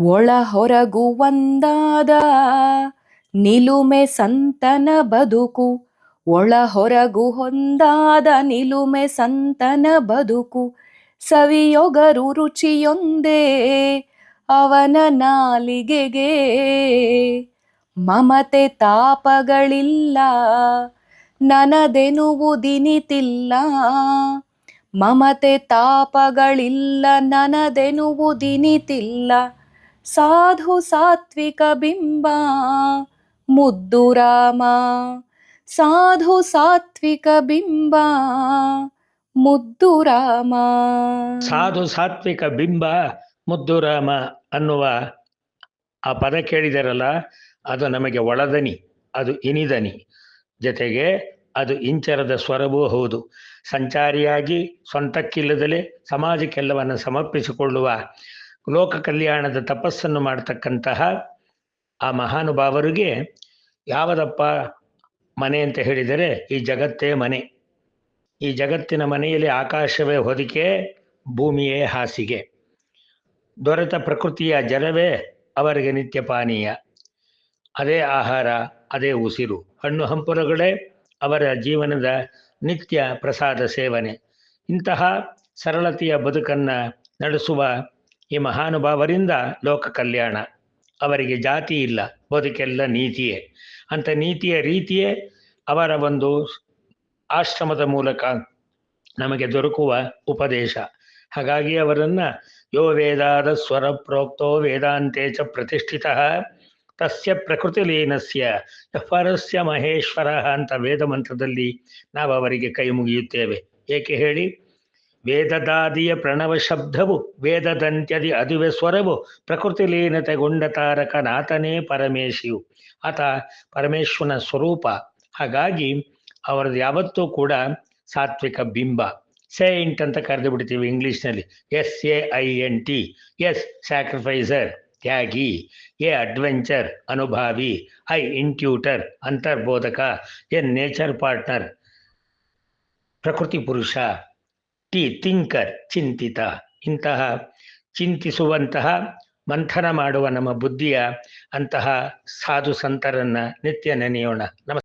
ಒಳ ಹೊರಗು ಒಂದಾದ ನಿಲುಮೆ ಸಂತನ ಬದುಕು. ಒಳ ಹೊರಗು ಹೊಂದಾದ ನಿಲುಮೆ ಸಂತನ ಬದುಕು. ಸವಿಯೊಗರು ರುಚಿಯೊಂದೇ ಅವನ ನಾಲಿಗೆಗೆ. ಮಮತೆ ತಾಪಗಳಿಲ್ಲ ನನದೆನುವುದಿನಿತಿಲ್ಲ ಮಮತೆ ತಾಪಗಳಿಲ್ಲ ನನದೆನುವುದಿನಿತಿಲ್ಲ ಸಾಧು ಸಾತ್ವಿಕ ಬಿಂಬ, ಮುದ್ದು ರಾಮ. ಸಾಧು ಸಾತ್ವಿಕ ಬಿಂಬ, ಮುದ್ದು ರಾಮ. ಸಾಧು ಸಾತ್ವಿಕ ಬಿಂಬ ಮುದ್ದುರಾಮ ಅನ್ನುವ ಆ ಪದ ಕೇಳಿದರಲ್ಲ, ಅದು ನಮಗೆ ಒಳದನಿ, ಅದು ಇನಿದನಿ. ಜೊತೆಗೆ ಅದು ಇಂಚರದ ಸ್ವರವೂ ಹೌದು. ಸಂಚಾರಿಯಾಗಿ ಸ್ವಂತಕ್ಕಿಲ್ಲದಲೇ ಸಮಾಜಕ್ಕೆಲ್ಲವನ್ನು ಸಮರ್ಪಿಸಿಕೊಳ್ಳುವ ಲೋಕ ಕಲ್ಯಾಣದ ತಪಸ್ಸನ್ನು ಮಾಡತಕ್ಕಂತಹ ಆ ಮಹಾನುಭಾವರಿಗೆ ಯಾವದಪ್ಪ ಮನೆ ಅಂತ ಹೇಳಿದರೆ ಈ ಜಗತ್ತೇ ಮನೆ. ಈ ಜಗತ್ತಿನ ಮನೆಯಲ್ಲಿ ಆಕಾಶವೇ ಹೊದಿಕೆ, ಭೂಮಿಯೇ ಹಾಸಿಗೆ. ದೊರೆತ ಪ್ರಕೃತಿಯ ಜಲವೇ ಅವರಿಗೆ ನಿತ್ಯ ಪಾನೀಯ. ಅದೇ ಆಹಾರ, ಅದೇ ಉಸಿರು. ಹಣ್ಣು ಹಂಪಲುಗಳೇ ಅವರ ಜೀವನದ ನಿತ್ಯ ಪ್ರಸಾದ ಸೇವನೆ. ಇಂತಹ ಸರಳತೆಯ ಬದುಕನ್ನು ನಡೆಸುವ ಈ ಮಹಾನುಭಾವರಿಂದ ಲೋಕ ಕಲ್ಯಾಣ. ಅವರಿಗೆ ಜಾತಿ ಇಲ್ಲ, ಬದುಕೆಲ್ಲ ನೀತಿಯೇ. ಅಂಥ ನೀತಿಯ ರೀತಿಯೇ ಅವರ ಒಂದು ಆಶ್ರಮದ ಮೂಲಕ ನಮಗೆ ದೊರಕುವ ಉಪದೇಶ. ಹಾಗಾಗಿ ಅವರನ್ನು ಯೋ ವೇದಾದ ಸ್ವರ ಪ್ರೋಕ್ತೋ ವೇದಾಂತೆ ಚ ಪ್ರತಿಷ್ಠಿತ, ತಸ್ಯ ಪ್ರಕೃತಿಲೀನಸ್ಯ ಪರಸ್ಯ ಮಹೇಶ್ವರ ಅಂತ ವೇದ ಮಂತ್ರದಲ್ಲಿ ನಾವು ಅವರಿಗೆ ಕೈ ಮುಗಿಯುತ್ತೇವೆ. ಏಕೆ ಹೇಳಿ? ವೇದದಾದಿಯ ಪ್ರಣವ ಶಬ್ದವು, ವೇದದಂತ್ಯದಿ ಅದುವೆ ಸ್ವರವು ಪ್ರಕೃತಿ ಲೀನತೆಗೊಂಡ ತಾರಕ ನಾತನೇ ಪರಮೇಶಿಯು. ಆತ ಪರಮೇಶ್ವರನ ಸ್ವರೂಪ. ಹಾಗಾಗಿ ಅವರದ್ದು ಯಾವತ್ತೂ ಕೂಡ ಸಾತ್ವಿಕ ಬಿಂಬ. ಸೇಂಟ್ ಅಂತ ಕರೆದು ಬಿಡ್ತೀವಿ ಇಂಗ್ಲೀಷ್ನಲ್ಲಿ. S A I N T. S, sacrificer, Tyagi. A, adventure, ಅನುಭಾವಿ. I intuitor ಅಂತರ್ಬೋಧಕ. A nature partner. ಪ್ರಕೃತಿ ಪುರುಷ. ಟಿ ಥಿಂಕರ್ ಚಿಂತಿತ. ಇಂತಹ ಚಿಂತಿಸುವಂತಹ, ಮಂಥನ ಮಾಡುವ ನಮ್ಮ ಬುದ್ಧಿಯ ಅಂತಹ ಸಾಧು ಸಂತರನ್ನ ನಿತ್ಯ ನೆನೆಯೋಣ. ನಮಸ್ಕಾರ.